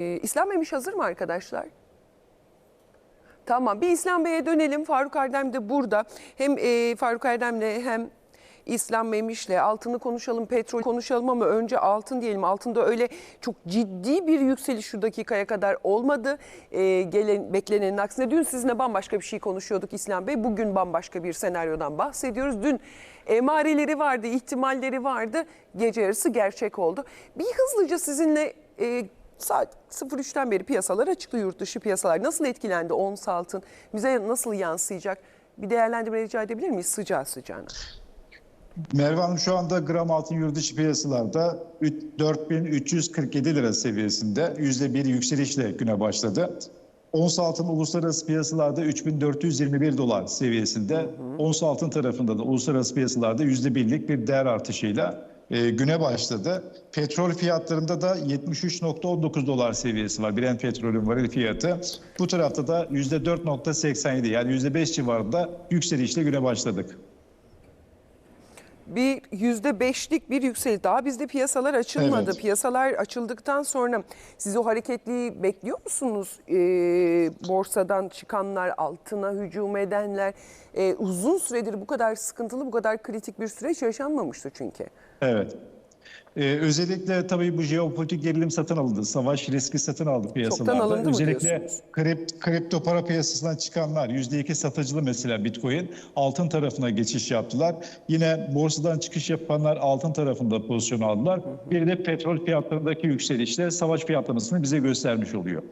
Ee, İslam Memiş hazır mı arkadaşlar? Tamam bir İslam Bey'e dönelim. Faruk Erdem de burada. Hem e, Faruk Erdem'le hem İslam Memiş'le altını konuşalım, petrol konuşalım ama önce altın diyelim. Altında öyle çok ciddi bir yükseliş şu dakikaya kadar olmadı. Ee, gelen beklenenin aksine dün sizinle bambaşka bir şey konuşuyorduk İslam Bey. Bugün bambaşka bir senaryodan bahsediyoruz. Dün emareleri vardı, ihtimalleri vardı. Gece yarısı gerçek oldu. Bir hızlıca sizinle e, Saat 03'ten beri piyasalar açıklı yurt dışı piyasalar. Nasıl etkilendi ons altın? Bize nasıl yansıyacak? Bir değerlendirme rica edebilir miyiz sıcağı sıcağına? Merve Hanım şu anda gram altın yurt dışı piyasalarda 4347 lira seviyesinde %1 yükselişle güne başladı. Ons altın uluslararası piyasalarda 3421 dolar seviyesinde. Ons altın tarafında da uluslararası piyasalarda %1'lik bir değer artışıyla e, güne başladı. Petrol fiyatlarında da 73.19 dolar seviyesi var. Brent petrolün varil fiyatı. Bu tarafta da %4.87 yani %5 civarında yükselişle güne başladık. Bir yüzde beşlik bir yükseliş. Daha bizde piyasalar açılmadı. Evet. Piyasalar açıldıktan sonra siz o hareketliği bekliyor musunuz? Ee, borsadan çıkanlar, altına hücum edenler. Ee, uzun süredir bu kadar sıkıntılı, bu kadar kritik bir süreç yaşanmamıştı çünkü. Evet. Ee, özellikle tabii bu jeopolitik gerilim satın alındı. Savaş riski satın aldı piyasalarda. alındı mı özellikle kript, kripto para piyasasından çıkanlar %2 satıcılı mesela Bitcoin altın tarafına geçiş yaptılar. Yine borsadan çıkış yapanlar altın tarafında pozisyon aldılar. Bir de petrol fiyatlarındaki yükselişle savaş fiyatlamasını bize göstermiş oluyor.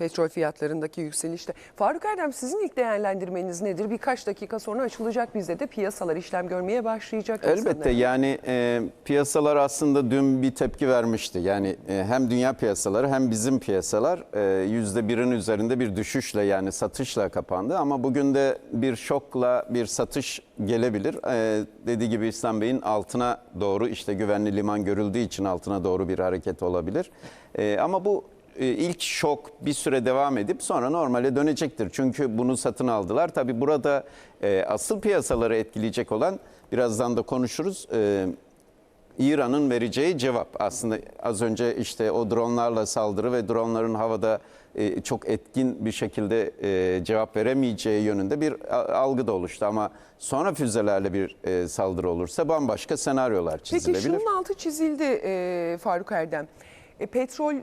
Petrol fiyatlarındaki yükselişte. Faruk Erdem sizin ilk değerlendirmeniz nedir? Birkaç dakika sonra açılacak bizde de piyasalar işlem görmeye başlayacak. Elbette sanırım. yani e, piyasalar aslında dün bir tepki vermişti. Yani e, hem dünya piyasaları hem bizim piyasalar e, yüzde birin üzerinde bir düşüşle yani satışla kapandı. Ama bugün de bir şokla bir satış gelebilir. E, dediği gibi İslam Bey'in altına doğru işte güvenli liman görüldüğü için altına doğru bir hareket olabilir. E, ama bu ilk şok bir süre devam edip sonra normale dönecektir. Çünkü bunu satın aldılar. Tabii burada e, asıl piyasaları etkileyecek olan birazdan da konuşuruz. E, İran'ın vereceği cevap aslında az önce işte o dronlarla saldırı ve dronların havada e, çok etkin bir şekilde e, cevap veremeyeceği yönünde bir algı da oluştu ama sonra füzelerle bir e, saldırı olursa bambaşka senaryolar Peki çizilebilir. şunun altı çizildi e, Faruk Erdem. E, petrol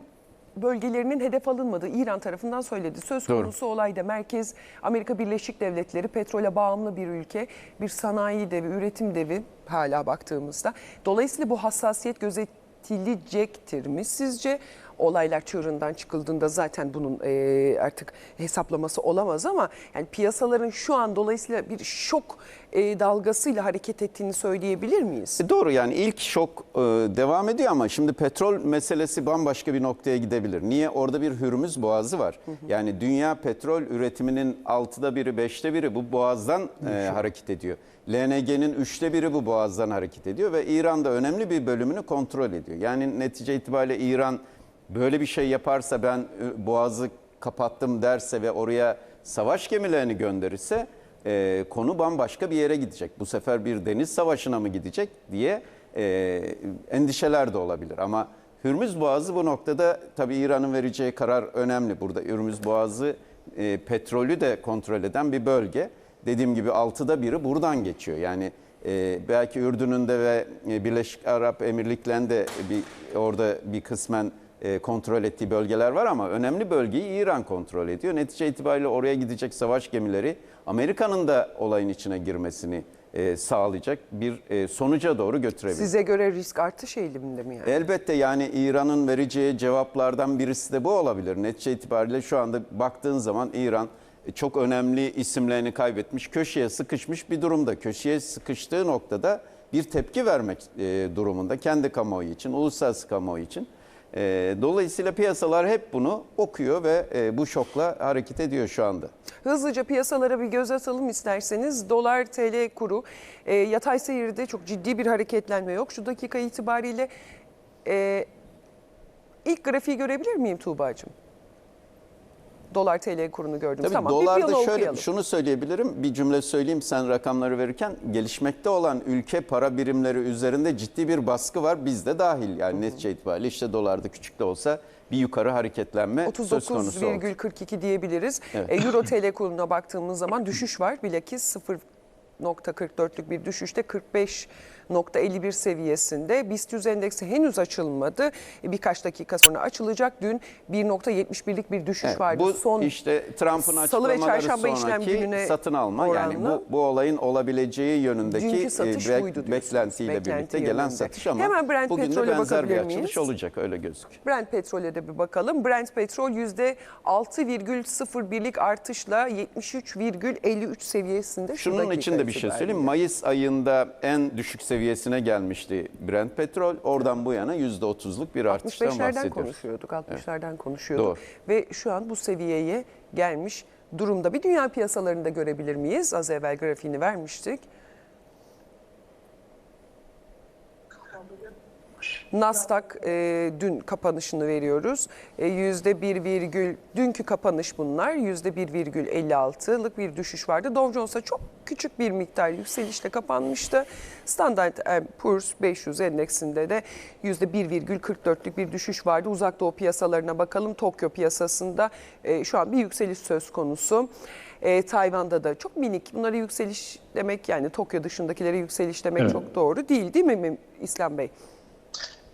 bölgelerinin hedef alınmadığı İran tarafından söyledi. Söz Doğru. konusu olayda merkez Amerika Birleşik Devletleri petrole bağımlı bir ülke, bir sanayi devi, üretim devi hala baktığımızda. Dolayısıyla bu hassasiyet gözetilecektir mi sizce? Olaylar çığırından çıkıldığında zaten bunun e, artık hesaplaması olamaz ama yani piyasaların şu an dolayısıyla bir şok e, dalgasıyla hareket ettiğini söyleyebilir miyiz? E doğru yani ilk şok e, devam ediyor ama şimdi petrol meselesi bambaşka bir noktaya gidebilir. Niye? Orada bir Hürmüz Boğazı var. Yani dünya petrol üretiminin altıda biri, beşte biri bu boğazdan e, hareket ediyor. LNG'nin üçte biri bu boğazdan hareket ediyor ve İran da önemli bir bölümünü kontrol ediyor. Yani netice itibariyle İran böyle bir şey yaparsa ben e, boğazı kapattım derse ve oraya savaş gemilerini gönderirse e, konu bambaşka bir yere gidecek. Bu sefer bir deniz savaşına mı gidecek diye e, endişeler de olabilir. Ama Hürmüz Boğazı bu noktada tabii İran'ın vereceği karar önemli. Burada Hürmüz Boğazı e, petrolü de kontrol eden bir bölge. Dediğim gibi altıda biri buradan geçiyor. Yani e, belki Ürdün'ün de ve e, Birleşik Arap Emirlikleri'nde bir, orada bir kısmen e, kontrol ettiği bölgeler var ama önemli bölgeyi İran kontrol ediyor. Netice itibariyle oraya gidecek savaş gemileri Amerika'nın da olayın içine girmesini e, sağlayacak bir e, sonuca doğru götürebilir. Size göre risk artış eğiliminde mi yani? Elbette yani İran'ın vereceği cevaplardan birisi de bu olabilir. Netice itibariyle şu anda baktığın zaman İran çok önemli isimlerini kaybetmiş, köşeye sıkışmış bir durumda. Köşeye sıkıştığı noktada bir tepki vermek e, durumunda kendi kamuoyu için, uluslararası kamuoyu için. E, dolayısıyla piyasalar hep bunu okuyor ve e, bu şokla hareket ediyor şu anda. Hızlıca piyasalara bir göz atalım isterseniz. Dolar TL kuru e, yatay seyirde çok ciddi bir hareketlenme yok. Şu dakika itibariyle e, ilk grafiği görebilir miyim Tuğba'cığım? Dolar TL kurunu gördüm. Tabii tamam bir dolarda şöyle okuyalım. şunu söyleyebilirim. Bir cümle söyleyeyim sen rakamları verirken gelişmekte olan ülke para birimleri üzerinde ciddi bir baskı var. Bizde dahil yani netice itibariyle işte dolarda küçük de olsa bir yukarı hareketlenme söz konusu oldu. 39,42 diyebiliriz. Evet. E, Euro TL kuruna baktığımız zaman düşüş var. Bilakis 0.44'lük bir düşüşte 45.51 seviyesinde. BIST 100 endeksi henüz açılmadı. E, Birkaç dakika sonra açılacak. Dün 1.71'lik bir düşüş Evet, vardı. bu Son işte Trump'ın Salı ve açıklamaları Çarşamba işlem sonraki gününe satın alma yani oranla. bu, bu olayın olabileceği yönündeki e, buydu beklentiyle Beklenti birlikte gelen yönünde. satış ama Hemen Brent bugün de benzer bir açılış miyiz? olacak öyle gözüküyor. Brent petrole de bir bakalım. Brent petrol %6,01'lik artışla 73,53 seviyesinde. şu Şunun için de bir şey söyleyeyim. Mayıs ayında en düşük seviyesine gelmişti Brent petrol. Oradan bu yana %30'luk bir artıştan 65'lerden bahsediyoruz. konuşuyorduk, 60'lardan konuşuyorduk. Doğru. Ve şu an bu seviyeye gelmiş durumda. Bir dünya piyasalarını da görebilir miyiz? Az evvel grafiğini vermiştik. Nasdaq e, dün kapanışını veriyoruz. E, yüzde bir virgül dünkü kapanış bunlar. Yüzde 1,56'lık bir düşüş vardı. Dow Jones'a çok küçük bir miktar yükselişle kapanmıştı. Standard Poor's 500 endeksinde de yüzde 1,44'lük bir düşüş vardı. Uzak Doğu piyasalarına bakalım. Tokyo piyasasında e, şu an bir yükseliş söz konusu. E, Tayvan'da da çok minik. Bunları yükseliş demek yani Tokyo dışındakilere yükseliş demek Evet. çok doğru değil değil mi İslam Bey?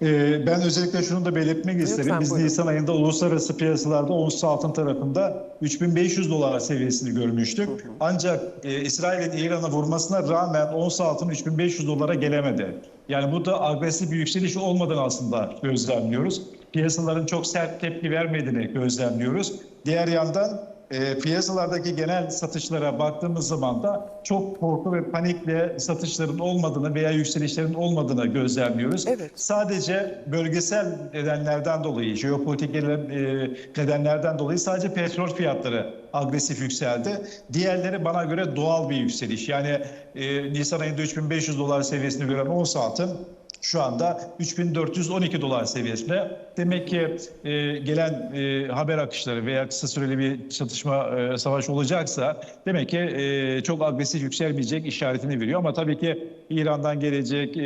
Ee, Ben özellikle şunu da belirtmek isterim. Biz buyurun. Nisan ayında uluslararası piyasalarda ons altın tarafında 3500 dolar seviyesini görmüştük. Ancak e, İsrail'in İran'a vurmasına rağmen ons altın 3500 dolara gelemedi. Yani bu da agresif bir yükseliş olmadan aslında gözlemliyoruz. Piyasaların çok sert tepki vermediğini gözlemliyoruz. Diğer yandan e, piyasalardaki genel satışlara baktığımız zaman da çok korku ve panikle satışların olmadığını veya yükselişlerin olmadığını gözlemliyoruz. Evet. Sadece bölgesel nedenlerden dolayı, jeopolitik e, nedenlerden dolayı sadece petrol fiyatları agresif yükseldi. Diğerleri bana göre doğal bir yükseliş. Yani e, Nisan ayında 3500 dolar seviyesini gören ons altın şu anda 3412 dolar seviyesinde. Demek ki e, gelen e, haber akışları veya kısa süreli bir çatışma, e, savaş olacaksa demek ki e, çok agresif yükselmeyecek işaretini veriyor. Ama tabii ki İran'dan gelecek, e,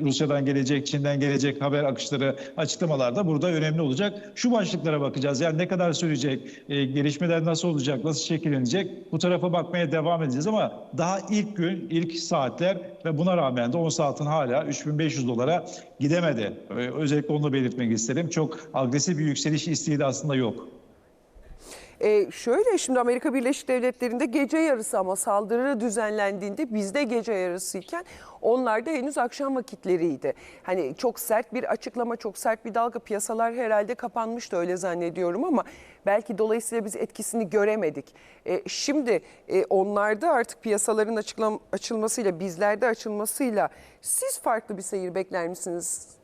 Rusya'dan gelecek, Çin'den gelecek haber akışları, açıklamalar da burada önemli olacak. Şu başlıklara bakacağız. Yani ne kadar sürecek, e, gelişmeler nasıl olacak, nasıl şekillenecek bu tarafa bakmaya devam edeceğiz. Ama daha ilk gün, ilk saatler ve buna rağmen de ons altın hala 3500 dolara gidemedi. Ee, Özellikle onu belirtmek isterim. Çok agresif bir yükseliş isteği de aslında yok. E, şöyle şimdi Amerika Birleşik Devletleri'nde gece yarısı ama saldırı düzenlendiğinde bizde gece yarısıyken onlarda henüz akşam vakitleriydi. Hani çok sert bir açıklama, çok sert bir dalga piyasalar herhalde kapanmıştı öyle zannediyorum ama belki dolayısıyla biz etkisini göremedik. E, şimdi e, onlarda artık piyasaların açıklam açılmasıyla bizlerde açılmasıyla siz farklı bir seyir bekler misiniz?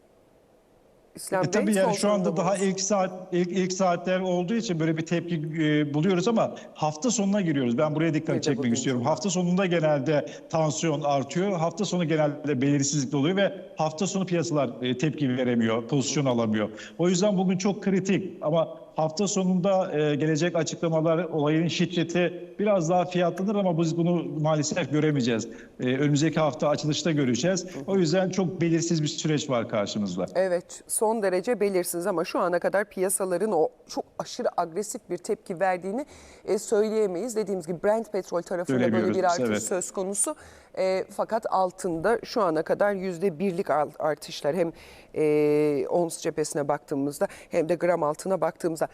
İslam E Bey, tabii yani şu anda daha ilk saat ilk, ilk saatler olduğu için böyle bir tepki e, buluyoruz ama hafta sonuna giriyoruz. Ben buraya dikkat Evet, çekmek istiyorum. cuma. Hafta sonunda genelde tansiyon artıyor. Hafta sonu genelde belirsizlik oluyor ve hafta sonu piyasalar e, tepki veremiyor, pozisyon alamıyor. O yüzden bugün çok kritik ama hafta sonunda e, gelecek açıklamalar, olayın şiddeti biraz daha fiyatlanır ama biz bunu maalesef göremeyeceğiz. E, önümüzdeki hafta açılışta göreceğiz. O yüzden çok belirsiz bir süreç var karşımızda. Evet son derece belirsiz ama şu ana kadar piyasaların o çok aşırı agresif bir tepki verdiğini e, söyleyemeyiz. Dediğimiz gibi Brent petrol tarafında böyle bir artış evet. söz konusu. E, fakat altında şu ana kadar yüzde birlik art- artışlar hem e, ons cephesine baktığımızda hem de gram altına baktığımızda